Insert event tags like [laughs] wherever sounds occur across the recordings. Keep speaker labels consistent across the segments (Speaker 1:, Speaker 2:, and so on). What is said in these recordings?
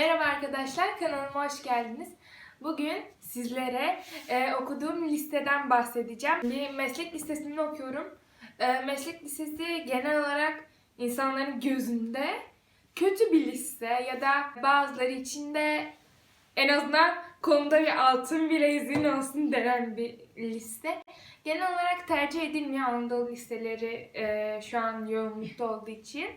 Speaker 1: Merhaba arkadaşlar, kanalıma hoş geldiniz. Bugün sizlere e, okuduğum listeden bahsedeceğim. Bir meslek listesini okuyorum. E, meslek listesi genel olarak insanların gözünde kötü bir liste ya da bazıları için de en azından konuda bir altın bileziğin olsun denen bir liste. Genel olarak tercih edilmiyor Anadolu listeleri e, şu an yoğunlukta olduğu için.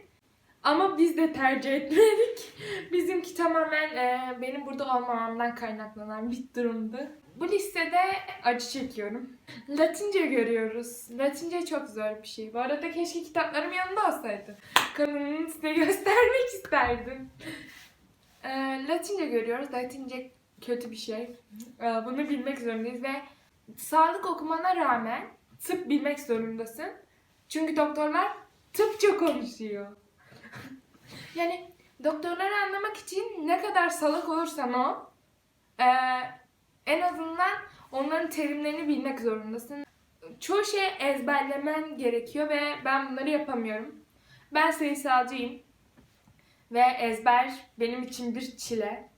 Speaker 1: Ama biz de tercih etmedik. [laughs] Bizimki tamamen e, benim burada olmamamdan kaynaklanan bir durumdu. Bu listede acı çekiyorum. Latince görüyoruz. Latince çok zor bir şey. Bu arada keşke kitaplarım yanında olsaydı. Kanalımı size [laughs] göstermek isterdim. E, Latince görüyoruz. Latince kötü bir şey. E, bunu bilmek zorundayız ve sağlık okumana rağmen tıp bilmek zorundasın. Çünkü doktorlar tıpça konuşuyor. [laughs] Yani doktorları anlamak için ne kadar salak olursan ol, eee, en azından onların terimlerini bilmek zorundasın. Çoğu şey ezberlemen gerekiyor ve ben bunları yapamıyorum. Ben sayısalcıyım ve ezber benim için bir çile.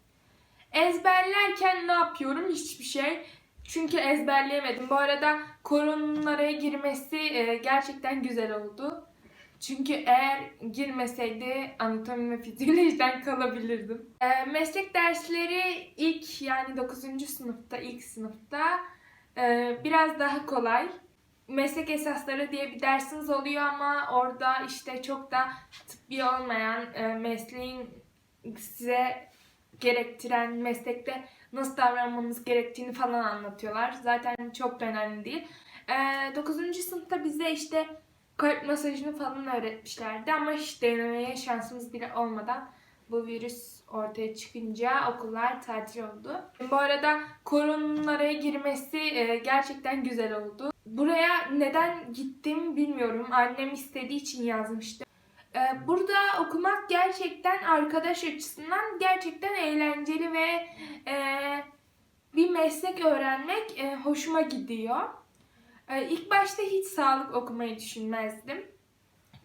Speaker 1: Ezberlerken ne yapıyorum? Hiçbir şey. Çünkü ezberleyemedim. Bu arada konunun araya girmesi e, gerçekten güzel oldu. Çünkü eğer girmeseydi anatomi ve fizyolojiden [laughs] kalabilirdim. E, meslek dersleri ilk yani 9. sınıfta, ilk sınıfta e, biraz daha kolay. Meslek esasları diye bir dersiniz oluyor ama orada işte çok da tıbbi olmayan e, mesleğin size gerektiren meslekte nasıl davranmanız gerektiğini falan anlatıyorlar. Zaten çok da önemli değil. E, 9. sınıfta bize işte kalp masajını falan öğretmişlerdi ama hiç denemeye şansımız bile olmadan bu virüs ortaya çıkınca okullar tatil oldu. Bu arada koronanın araya girmesi e, gerçekten güzel oldu. Buraya neden gittim bilmiyorum. Annem istediği için yazmıştım. E, Burada okumak gerçekten arkadaş açısından gerçekten eğlenceli ve e, bir meslek öğrenmek hoşuma gidiyor. Ee, İlk başta hiç sağlık okumayı düşünmezdim.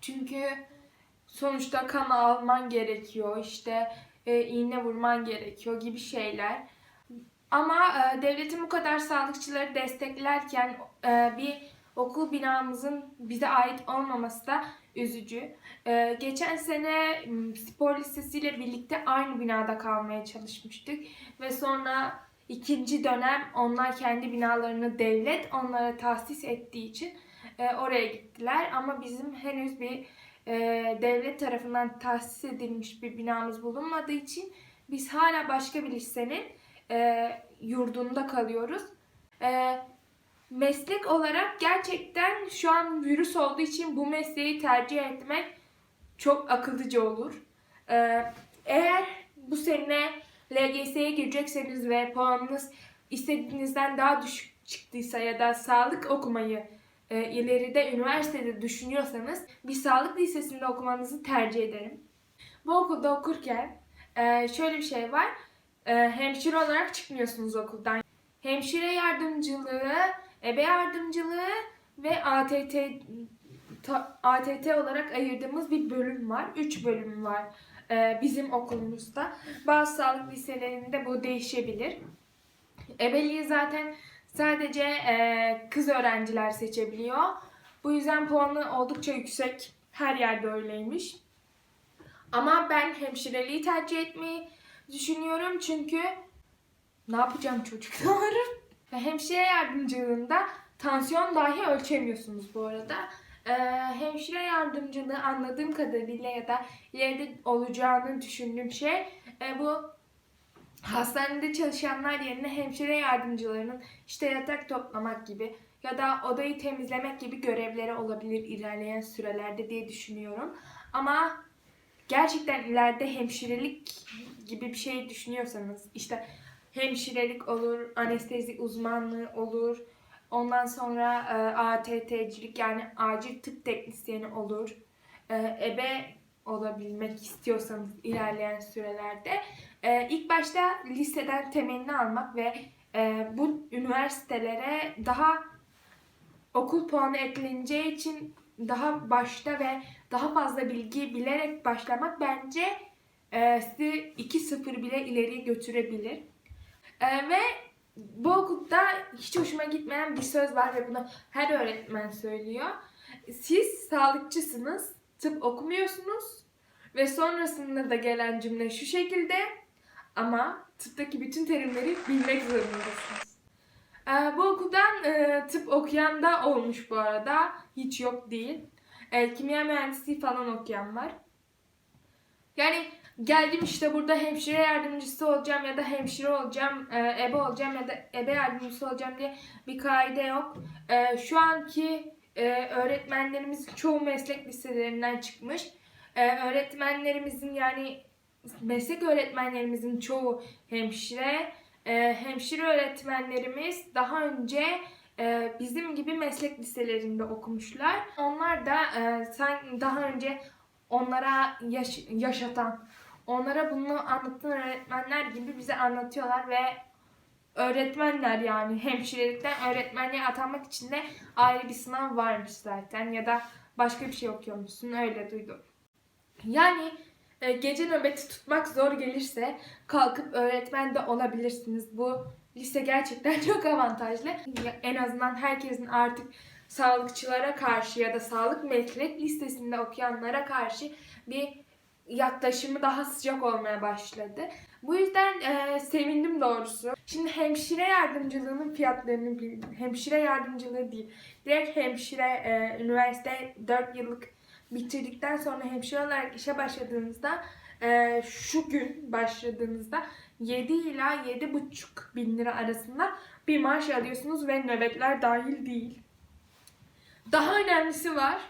Speaker 1: Çünkü sonuçta kan alman gerekiyor, işte e, iğne vurman gerekiyor gibi şeyler. Ama e, devletin bu kadar sağlıkçıları desteklerken e, bir okul binamızın bize ait olmaması da üzücü. E, geçen sene spor lisesiyle birlikte aynı binada kalmaya çalışmıştık ve sonra İkinci dönem onlar kendi binalarını devlet onlara tahsis ettiği için e, oraya gittiler. Ama bizim henüz bir e, devlet tarafından tahsis edilmiş bir binamız bulunmadığı için biz hala başka bir lisenin e, yurdunda kalıyoruz. E, meslek olarak gerçekten şu an virüs olduğu için bu mesleği tercih etmek çok akıllıca olur. E, eğer bu sene LGS'ye girecekseniz ve puanınız istediğinizden daha düşük çıktıysa ya da sağlık okumayı e, ileride üniversitede düşünüyorsanız bir sağlık lisesinde okumanızı tercih ederim. Bu okulda okurken e, şöyle bir şey var. E, hemşire olarak çıkmıyorsunuz okuldan. Hemşire yardımcılığı, ebe yardımcılığı ve ATT ta- ATT olarak ayırdığımız bir bölüm var. Üç bölüm var bizim okulumuzda. Bazı sağlık liselerinde bu değişebilir. Ebeliği zaten sadece e, kız öğrenciler seçebiliyor. Bu yüzden puanı oldukça yüksek. Her yerde öyleymiş. Ama ben hemşireliği tercih etmeyi düşünüyorum çünkü ne yapacağım çocuklar? [laughs] Hemşire yardımcılığında tansiyon dahi ölçemiyorsunuz bu arada. Ee, hemşire yardımcılığı anladığım kadarıyla ya da ileride olacağını düşündüğüm şey e, bu hastanede çalışanlar yerine hemşire yardımcılarının işte yatak toplamak gibi ya da odayı temizlemek gibi görevleri olabilir ilerleyen sürelerde diye düşünüyorum. Ama gerçekten ileride hemşirelik gibi bir şey düşünüyorsanız işte hemşirelik olur, anestezi uzmanlığı olur, ondan sonra e, ATT'cilik yani acil tıp teknisyeni olur, e, ebe olabilmek istiyorsanız ilerleyen sürelerde e, ilk başta liseden temelini almak ve e, bu üniversitelere daha okul puanı ekleneceği için daha başta ve daha fazla bilgi bilerek başlamak bence e, sizi 2-0 bile ileriye götürebilir. E, ve bu okulda hiç hoşuma gitmeyen bir söz var ve bunu her öğretmen söylüyor. Siz sağlıkçısınız, tıp okumuyorsunuz ve sonrasında da gelen cümle şu şekilde ama tıptaki bütün terimleri bilmek zorundasınız. Ee, bu okuldan e, tıp okuyan da olmuş bu arada. Hiç yok değil. E, kimya mühendisliği falan okuyan var. Yani geldim işte burada hemşire yardımcısı olacağım ya da hemşire olacağım, e, ebe olacağım ya da ebe yardımcısı olacağım diye bir kaide yok. E, şu anki e, öğretmenlerimiz çoğu meslek liselerinden çıkmış. Öğretmenlerimizin yani meslek öğretmenlerimizin çoğu hemşire. Hemşire öğretmenlerimiz daha önce bizim gibi meslek liselerinde okumuşlar. Onlar da e, daha önce onlara yaş- yaşatan, onlara bunu anlatan öğretmenler gibi bize anlatıyorlar ve öğretmenler yani hemşirelikten öğretmenliğe atanmak için de ayrı bir sınav varmış zaten ya da başka bir şey okuyormuşsun öyle duydum. Yani e, gece nöbeti tutmak zor gelirse kalkıp öğretmen de olabilirsiniz. Bu lise gerçekten [laughs] çok avantajlı. En azından herkesin artık sağlıkçılara karşı ya da sağlık meslek listesinde okuyanlara karşı bir yaklaşımı daha sıcak olmaya başladı. Bu yüzden e, sevindim doğrusu. Şimdi hemşire yardımcılığının fiyatlarını bil- hemşire yardımcılığı değil. Direkt hemşire e, üniversite 4 yıllık bitirdikten sonra hemşire olarak işe başladığınızda e, şu gün başladığınızda 7 ila 7,5 bin lira arasında bir maaş alıyorsunuz ve nöbetler dahil değil. Daha önemlisi var.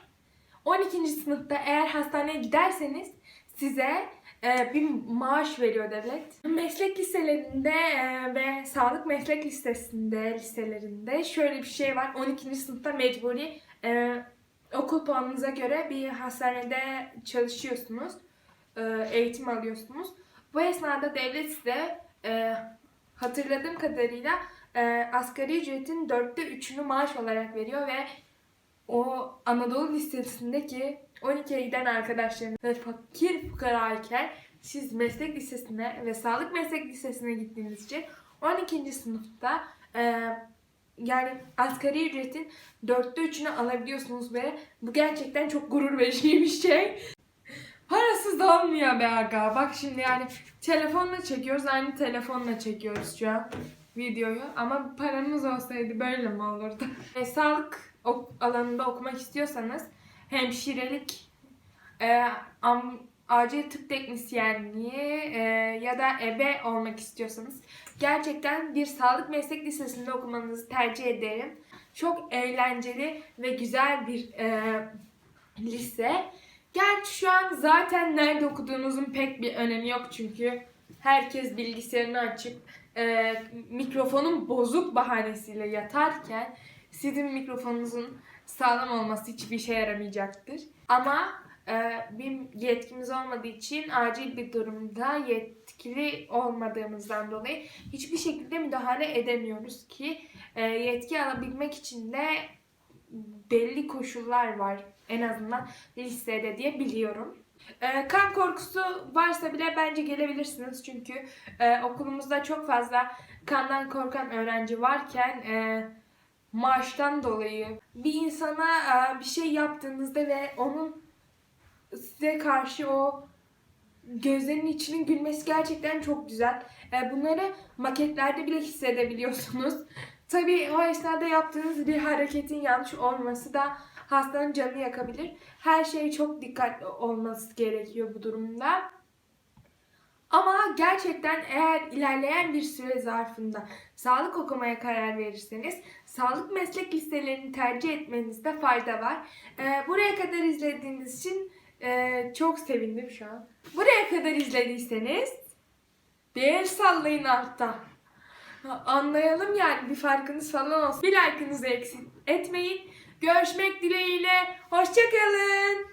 Speaker 1: 12. sınıfta eğer hastaneye giderseniz size e, bir maaş veriyor devlet. Meslek liselerinde e, ve sağlık meslek listesinde listelerinde şöyle bir şey var. 12. sınıfta mecburi e, okul puanınıza göre bir hastanede çalışıyorsunuz. E, eğitim alıyorsunuz. Bu esnada devlet size e, hatırladığım kadarıyla e, asgari ücretin dörtte üçünü maaş olarak veriyor ve o Anadolu listesindeki 12'ye giden arkadaşlarım ve fakir fukarayken siz meslek lisesine ve sağlık meslek lisesine gittiğiniz için 12. sınıfta e, yani asgari ücretin dörtte üçünü alabiliyorsunuz ve bu gerçekten çok gurur verici bir şey. Parasız da olmuyor be aga. Bak şimdi yani telefonla çekiyoruz. Aynı telefonla çekiyoruz şu an videoyu. Ama paramız olsaydı böyle mi olurdu? [laughs] E, sağlık ok- alanında okumak istiyorsanız hemşirelik, e, am- acil tıp teknisyenliği e, ya da ebe olmak istiyorsanız gerçekten bir sağlık meslek lisesinde okumanızı tercih ederim. Çok eğlenceli ve güzel bir e, lise. Gerçi şu an zaten nerede okuduğunuzun pek bir önemi yok çünkü herkes bilgisayarını açıp e, mikrofonun bozuk bahanesiyle yatarken sizin mikrofonunuzun sağlam olması hiçbir işe yaramayacaktır. Ama e, bir yetkimiz olmadığı için acil bir durumda yetkili olmadığımızdan dolayı hiçbir şekilde müdahale edemiyoruz ki e, yetki alabilmek için de belli koşullar var en azından lisede diye biliyorum. E, kan korkusu varsa bile bence gelebilirsiniz çünkü e, okulumuzda çok fazla kandan korkan öğrenci varken e, maaştan dolayı bir insana e, bir şey yaptığınızda ve onun size karşı o gözlerinin içinin gülmesi gerçekten çok güzel. E, bunları maketlerde bile hissedebiliyorsunuz. [laughs] Tabii o esnada yaptığınız bir hareketin yanlış olması da hastanın canını yakabilir. Her şey çok dikkatli olması gerekiyor bu durumda. Ama gerçekten eğer ilerleyen bir süre zarfında sağlık okumaya karar verirseniz sağlık meslek listelerini tercih etmenizde fayda var. Ee, buraya kadar izlediğiniz için e, çok sevindim şu an. Buraya kadar izlediyseniz bir el sallayın altta. Anlayalım yani bir farkınız falan olsun. Bir like'ınızı eksik etmeyin. Görüşmek dileğiyle. Hoşçakalın.